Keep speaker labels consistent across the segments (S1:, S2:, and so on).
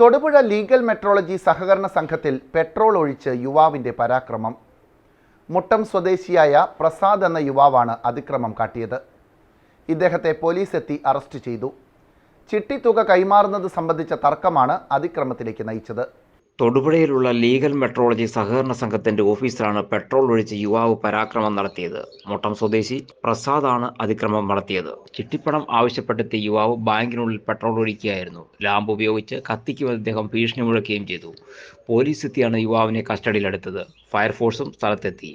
S1: Thodupuzha legal metrology സഹകരണ സംഘത്തിൽ petrol ഒഴിച്ച് യുവാവിന്റെ പരാക്രമം. മുട്ടം സ്വദേശിയായ പ്രസാദ് എന്ന യുവാവാണ് അതിക്രമം കാട്ടിയത്. ഇദ്ദേഹത്തെ പോലീസ് എത്തി അറസ്റ്റ് ചെയ്തു. ചിട്ടി തുക കൈമാറുന്നത് സംബന്ധിച്ച തർക്കമാണ് അതിക്രമത്തിലേക്ക് നയിച്ചത്.
S2: തൊടുപുഴയിലുള്ള ലീഗൽ മെട്രോളജി സഹകരണ സംഘത്തിന്റെ ഓഫീസിലാണ് പെട്രോൾ ഒഴിച്ച് യുവാവ് പരാക്രമം നടത്തിയത്. മുട്ടം സ്വദേശി പ്രസാദാണ് അതിക്രമം നടത്തിയത്. ചിട്ടിപ്പണം ആവശ്യപ്പെട്ടെത്തിയ യുവാവ് ബാങ്കിനുള്ളിൽ പെട്രോൾ ഒഴിക്കുകയായിരുന്നു. ലാമ്പ് ഉപയോഗിച്ച് കത്തിക്കുമെന്ന് അദ്ദേഹം ഭീഷണി മുഴക്കുകയും ചെയ്തു. പോലീസ് എത്തിയാണ് യുവാവിനെ കസ്റ്റഡിയിലെടുത്തത്. ഫയർഫോഴ്സും സ്ഥലത്തെത്തി.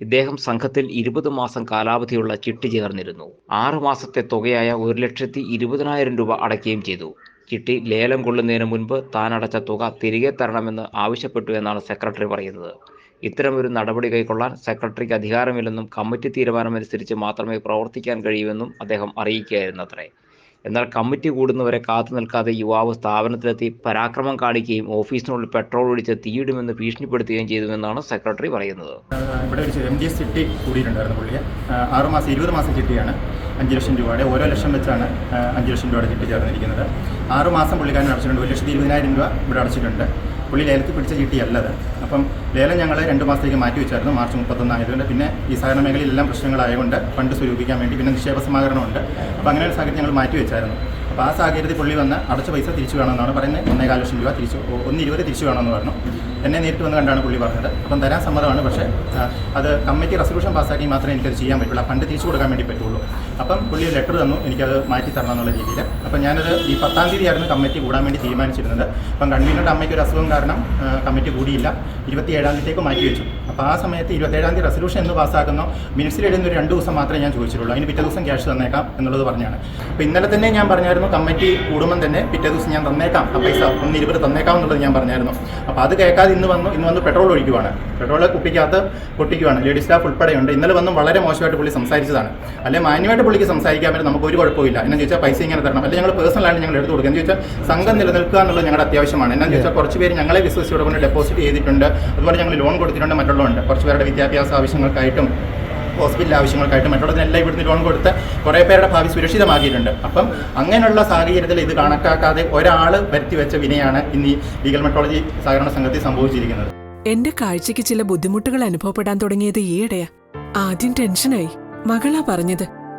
S2: ഇദ്ദേഹം സംഘത്തിൽ ഇരുപത് മാസം കാലാവധിയുള്ള ചിട്ടി ചേർന്നിരുന്നു. ആറ് മാസത്തെ തുകയായ ഒരു ലക്ഷത്തി ഇരുപതിനായിരം രൂപ അടയ്ക്കുകയും ചെയ്തു. ചിട്ടി ലേലം കൊള്ളുന്നതിന് മുൻപ് താൻ അടച്ച തുക തിരികെ തരണമെന്ന് ആവശ്യപ്പെട്ടു എന്നാണ് സെക്രട്ടറി പറയുന്നത്. ഇത്തരമൊരു നടപടി കൈക്കൊള്ളാൻ സെക്രട്ടറിക്ക് അധികാരമില്ലെന്നും കമ്മിറ്റി തീരുമാനമനുസരിച്ച് മാത്രമേ പ്രവർത്തിക്കാൻ കഴിയൂവെന്നും അദ്ദേഹം അറിയിക്കുകയായിരുന്നു അത്രേ എന്നാൽ കമ്മിറ്റി കൂടുന്നവരെ കാത്തു നിൽക്കാതെ യുവാവ് സ്ഥാപനത്തിലെത്തി പരാക്രമം കാണിക്കുകയും ഓഫീസിനുള്ളിൽ പെട്രോൾ ഒഴിച്ച് തീയിടുമെന്ന് ഭീഷണിപ്പെടുത്തുകയും ചെയ്തുവെന്നാണ് സെക്രട്ടറി പറയുന്നത്.
S3: ഇവിടെ ഒരു എം ഡി എസ് ചിട്ടി കൂടിയിട്ടുണ്ടായിരുന്നു പുള്ളിയെ. ആറുമാസം ആറ് മാസം ഇരുപത് മാസം ചിട്ടിയാണ്. അഞ്ച് ലക്ഷം രൂപയുടെ ഓരോ ലക്ഷം വെച്ചാണ് അഞ്ച് ലക്ഷം രൂപയുടെ ചിട്ടി ചേർന്നിരിക്കുന്നത്. ആറ് മാസം പുള്ളിക്കാരൻ അടച്ചിട്ടുണ്ട്. ഒരു ലക്ഷത്തി ഇരുപതിനായിരം രൂപ ഇവിടെ അടച്ചിട്ടുണ്ട്. പുള്ളി ലേലത്തിൽ പിടിച്ച ചിട്ടിയല്ലത് അപ്പം ലേലം ഞങ്ങൾ രണ്ട് മാസത്തേക്ക് മാറ്റി വെച്ചായിരുന്നു മാർച്ച് മുപ്പത്തൊന്നായതുകൊണ്ട് പിന്നെ ഈ സഹകരണ മേഖലയിലെല്ലാം പ്രശ്നങ്ങളായതുകൊണ്ട് ഫണ്ട് സ്വരൂപിക്കാൻ വേണ്ടി പിന്നെ നിക്ഷേപ സമാഹരണമുണ്ട്. അപ്പോൾ അങ്ങനെ ഒരു സാഹചര്യം ഞങ്ങൾ മാറ്റി വെച്ചായിരുന്നു. അപ്പോൾ ആ സാഹചര്യത്തിൽ പുള്ളി വന്ന് അടച്ച പൈസ തിരിച്ചു വേണമെന്നാണ് പറയുന്നത്. ഒന്നേകാൽ ലക്ഷം രൂപ തിരിച്ചു ഒന്ന് ഇരുപത് തിരിച്ചു വേണമെന്ന് പറഞ്ഞു. എന്നെ നേരിട്ട് വന്ന് കണ്ടാണ് പുള്ളി പറഞ്ഞത്. അപ്പം തരാൻ സമ്മതമാണ് പക്ഷേ അത് കമ്മിറ്റി റെസൊല്യൂഷൻ പാസ്സാക്കി മാത്രമേ എനിക്കത് ചെയ്യാൻ പറ്റുള്ളൂ. ആ ഫണ്ട് തിരിച്ചു കൊടുക്കാൻ വേണ്ടി പറ്റുള്ളൂ. അപ്പം പുള്ളി ലെറ്റർ തന്നു എനിക്കത് മാറ്റി തരണം എന്നുള്ള രീതിയിൽ. അപ്പം ഞാനത് ഈ പത്താം തീയതി ആയിരുന്നു കമ്മിറ്റി കൂടാൻ വേണ്ടി തീരുമാനിച്ചിരുന്നത്. അപ്പം കൺവീനറുടെ അമ്മയ്ക്ക് ഒരു അസുഖം കാരണം കമ്മിറ്റി കൂടിയില്ല. ഇരുപത്തി ഏഴാം തീയതിക്ക് മാറ്റി വെച്ചു. അപ്പോൾ ആ സമയത്ത് ഇരുപത്തേഴാം തീയതി റെസൊല്യൂഷൻ എന്ന് പാസ്സാക്കുന്നോ. മിനിറ്റ്സിൽ എഴുതുന്ന ഒരു രണ്ട് ദിവസം മാത്രമേ ഞാൻ ചോദിച്ചിട്ടുള്ളൂ. അതിന് പിറ്റേ ദിവസം ക്യാഷ് തന്നേക്കാം എന്നുള്ളത് പറഞ്ഞാണ്. അപ്പോൾ ഇന്നലെ തന്നെ ഞാൻ പറഞ്ഞായിരുന്നു കമ്മിറ്റി കൂടുമ്പം തന്നെ പിറ്റേ ദിവസം ഞാൻ തന്നേക്കാം. ആ പൈസ ഒന്ന് ഇരുപത് തന്നേക്കാം എന്നുള്ളത് ഞാൻ പറഞ്ഞായിരുന്നു. അപ്പോൾ അത് കേൾക്കാതെ ഇന്ന് വന്നു ഇന്ന് വന്ന് പെട്രോൾ ഒഴിക്കുവാണ്. പെട്രോൾ കുപ്പിക്കകത്ത് പൊട്ടിക്കുവാണ്. ലേഡീസ് സ്റ്റാഫ് ഉൾപ്പെടെയുണ്ട് ഇന്നലെ വന്നും വളരെ മോശമായിട്ട് പുള്ളി സംസാരിച്ചതാണ്. അല്ലെ മാന്യമായിട്ട് പുള്ളിക്ക് സംസാരിക്കാൻ പറ്റും നമുക്ക് ഒരു കുഴപ്പമില്ല എന്നാ ചോദിച്ചാൽ പൈസ ഇങ്ങനെ തരണം. അല്ലെങ്കിൽ ഞങ്ങൾ പേഴ്സണലായിട്ട് ഞങ്ങൾ എടുത്തു കൊടുക്കുക എന്ന് ചോദിച്ചാൽ സംഘം നിലനിൽക്കുക എന്നുള്ളത് ഞങ്ങളുടെ അത്യാവശ്യമാണ്. എന്നാന്ന് ചോദിച്ചാൽ കുറച്ച് പേര് ഞങ്ങളെ വിശ്വസിച്ചോടെ കൊണ്ട് ഡെപ്പോസിറ്റ് ചെയ്തിട്ടുണ്ട്. അതുപോലെ ഞങ്ങൾ ലോൺ കൊടുത്തിട്ടുണ്ട് മറ്റുള്ളതുണ്ട് കുറച്ച് പേരുടെ വിദ്യാഭ്യാസ ആവശ്യങ്ങൾക്കായിട്ടും ഹോസ്പിറ്റൽ ആവശ്യങ്ങൾക്കായിട്ട് മറ്റുള്ളതിനെല്ലാം ഇവിടുന്ന് ലോൺ കൊടുത്ത് കുറേ പേരുടെ ഭാവി സുരക്ഷിതമാക്കിയിട്ടുണ്ട്. അപ്പം അങ്ങനെയുള്ള സാഹചര്യത്തിൽ ഇത് കണക്കാക്കാതെ ഒരാൾ വരുത്തി വെച്ച വിനയാണ് ഇന്ന് ഈ ലീഗൽ മെട്രോളജി സഹകരണ സംഘത്തിൽ സംഭവിച്ചിരിക്കുന്നത്.
S4: എന്റെ കാഴ്ചയ്ക്ക് ചില ബുദ്ധിമുട്ടുകൾ അനുഭവപ്പെടാൻ തുടങ്ങിയത് ഈയിടെയാ. ആദ്യം ടെൻഷനായി മകളാ പറഞ്ഞത്.